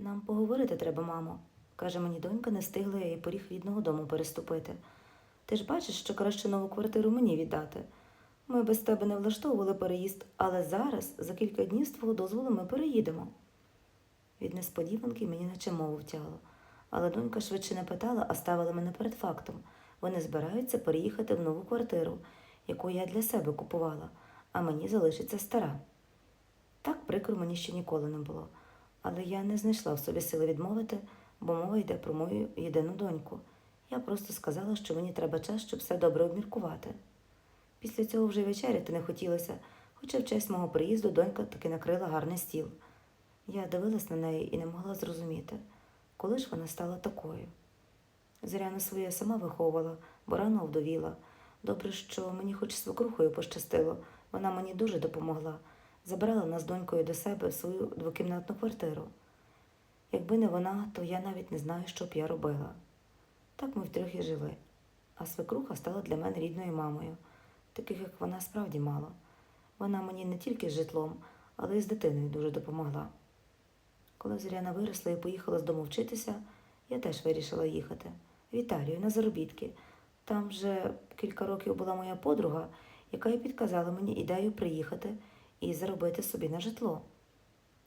Нам поговорити треба, мамо, каже мені донька, не встигла я і поріг рідного дому переступити. Ти ж бачиш, що краще нову квартиру мені віддати. Ми без тебе не влаштовували переїзд, але зараз, за кілька днів з твого дозволу, ми переїдемо. Від несподіванки мені наче мову втяло. Але донька швидше не питала, а ставила мене перед фактом. Вони збираються переїхати в нову квартиру, яку я для себе купувала, а мені залишиться стара. Так прикро мені ще ніколи не було, але я не знайшла в собі сили відмовити, бо мова йде про мою єдину доньку. Я просто сказала, що мені треба час, щоб все добре обміркувати. Після цього вже вечеряти не хотілося, хоча в честь мого приїзду донька таки накрила гарний стіл. Я дивилась на неї і не могла зрозуміти, коли ж вона стала такою. Зоряна своє сама виховувала, бо рано вдовіла. Добре, що мені хоч свекрухою пощастило, вона мені дуже допомогла, забрала нас донькою до себе в свою двокімнатну квартиру. Якби не вона, то я навіть не знаю, що б я робила. Так ми втрьох і жили, а свекруха стала для мене рідною мамою, таких як вона справді мало. Вона мені не тільки з житлом, але й з дитиною дуже допомогла. Коли Зоряна виросла і поїхала з дому вчитися, я теж вирішила їхати в Італію на заробітки. Там вже кілька років була моя подруга, яка і підказала мені ідею приїхати і заробити собі на житло.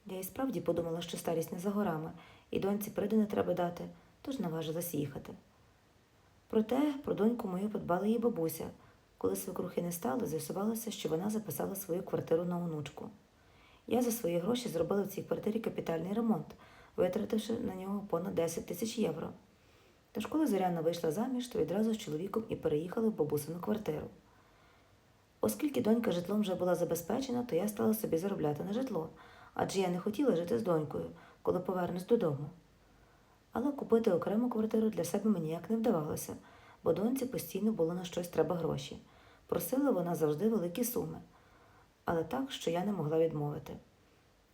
Я і справді подумала, що старість не за горами, і доньці придане треба дати, тож наважилась їхати. Проте про доньку мою подбала її бабуся. Коли свекрухи не стало, з'ясувалося, що вона записала свою квартиру на онучку. Я за свої гроші зробила в цій квартирі капітальний ремонт, витративши на нього понад 10 тисяч євро. Тож, коли Зоряна вийшла заміж, то відразу з чоловіком і переїхали в бабусину квартиру. Оскільки донька житлом вже була забезпечена, то я стала собі заробляти на житло, адже я не хотіла жити з донькою, коли повернусь додому. Але купити окрему квартиру для себе мені ніяк не вдавалося, бо доньці постійно було на щось треба гроші. Просила вона завжди великі суми, але так, що я не могла відмовити.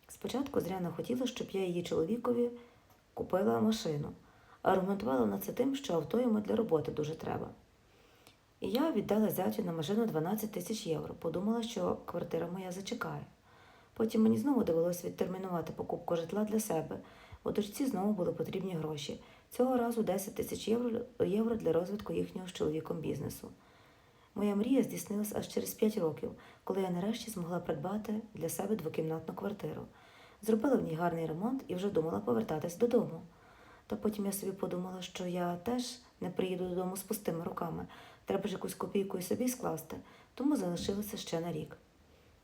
Спочатку Зряна хотіла, щоб я її чоловікові купила машину, аргументувала вона це тим, що авто йому для роботи дуже треба. І я віддала зятю на машину 12 тисяч євро, подумала, що квартира моя зачекає. Потім мені знову довелося відтермінувати покупку житла для себе, бо дочці знову були потрібні гроші. Цього разу 10 тисяч євро, євро для розвитку їхнього з чоловіком бізнесу. Моя мрія здійснилась аж через 5 років, коли я нарешті змогла придбати для себе двокімнатну квартиру. Зробила в ній гарний ремонт і вже думала повертатись додому. Та потім я собі подумала, що я теж не приїду додому з пустими руками. Треба ж якусь копійку і собі скласти, тому залишилося ще на рік.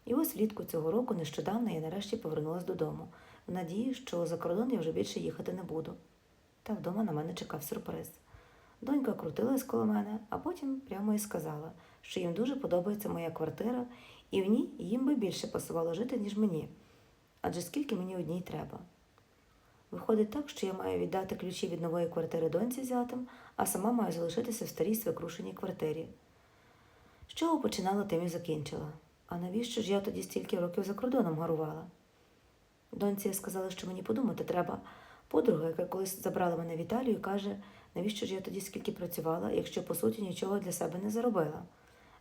І ось влітку цього року нещодавно я нарешті повернулася додому, в надії, що за кордон я вже більше їхати не буду. Та вдома на мене чекав сюрприз. Донька крутилась коло мене, а потім прямо і сказала, що їм дуже подобається моя квартира, і в ній їм би більше пасувало жити, ніж мені. Адже скільки мені одній треба. Виходить так, що я маю віддати ключі від нової квартири доньці зятам, а сама маю залишитися в старій свекрушеній квартирі. З чого починала, тим і закінчила. А навіщо ж я тоді стільки років за кордоном гарувала? Доньці сказала, що мені подумати треба. Подруга, яка колись забрала мене в Італію, каже, навіщо ж я тоді скільки працювала, якщо по суті нічого для себе не заробила.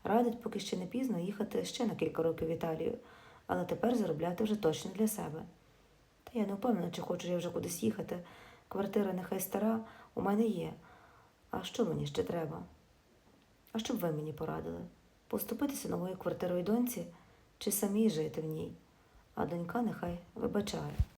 Радить, поки ще не пізно, їхати ще на кілька років в Італію, але тепер заробляти вже точно для себе. Я не впевнена, чи хочу я вже кудись їхати. Квартира нехай стара, у мене є. А що мені ще треба? А що б ви мені порадили? Поступитися новою квартирою доньці чи самій жити в ній? А донька нехай вибачає.